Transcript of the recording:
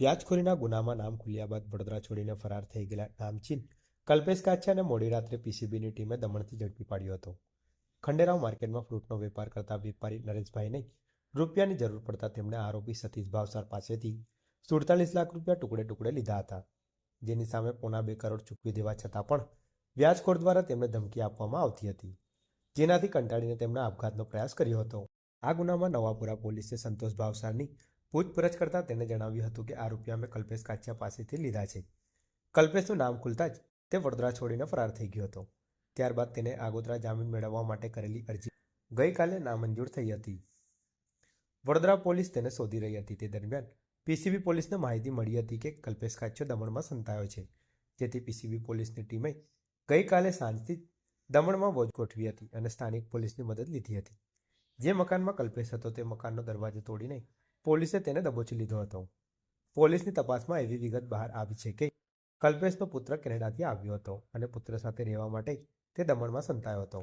વ્યાજખોરીના ગુનામાં નામ ખુલ્યા બાદ વડોદરા છોડીને ફરાર થઈ ગયેલા નામચીન કલ્પેશ કાછિયાને મોડી રાત્રે પીસીબીની ટીમે દમણથી ઝડપી પાડ્યો હતો. ખંડેરાવ માર્કેટમાં ફ્રૂટનો વેપાર કરતા વેપારી નરેશભાઈને રૂપિયાની જરૂર પડતા તેમણે આરોપી સતીશ ભાવસાર પાસેથી સુડતાલીસ લાખ રૂપિયા ટુકડે ટુકડે લીધા હતા. જેની સામે પોણા બે કરોડ ચૂકવી દેવા છતાં પણ વ્યાજખોર દ્વારા તેમને ધમકી આપવામાં આવતી હતી. જેનાથી કંટાળીને તેમણે આપઘાતનો પ્રયાસ કર્યો હતો. આ ગુનામાં નવાપુરા પોલીસે સંતોષ ભાવસારની પૂછપરછ કરતા તેને જણાવ્યું હતું કે આ રૂપિયા મેં કલ્પેશ કાછિયા પાસેથી લીધા છે. કલ્પેશનું નામ ખુલતા જ તે વડોદરા છોડીને ફરાર થઈ ગયો હતો. ત્યારબાદ તેને આગોતરા જામીન મેળવવા માટે કરેલી અરજી ગઈકાલે નામંજૂર થઈ હતી. વડોદરા પોલીસ તેને શોધી રહી હતી. તે દરમિયાન પીસીબી પોલીસને માહિતી મળી હતી કે કલ્પેશ કાછિયો દમણમાં સંતાયો છે. જેથી પીસીબી પોલીસની ટીમે ગઈકાલે સાંજથી દમણમાં વોચ ગોઠવી હતી અને સ્થાનિક પોલીસની મદદ લીધી હતી. જે મકાનમાં કલ્પેશ હતો તે મકાનનો દરવાજો તોડીને પોલીસે તેને દબોચી લીધો હતો. પોલીસની તપાસમાં એવી વિગત બહાર આવી છે કે કલ્પેશનો પુત્ર કેનેડાથી આવ્યો હતો અને પુત્ર સાથે રહેવા માટે તે દમણમાં સંતાયો હતો.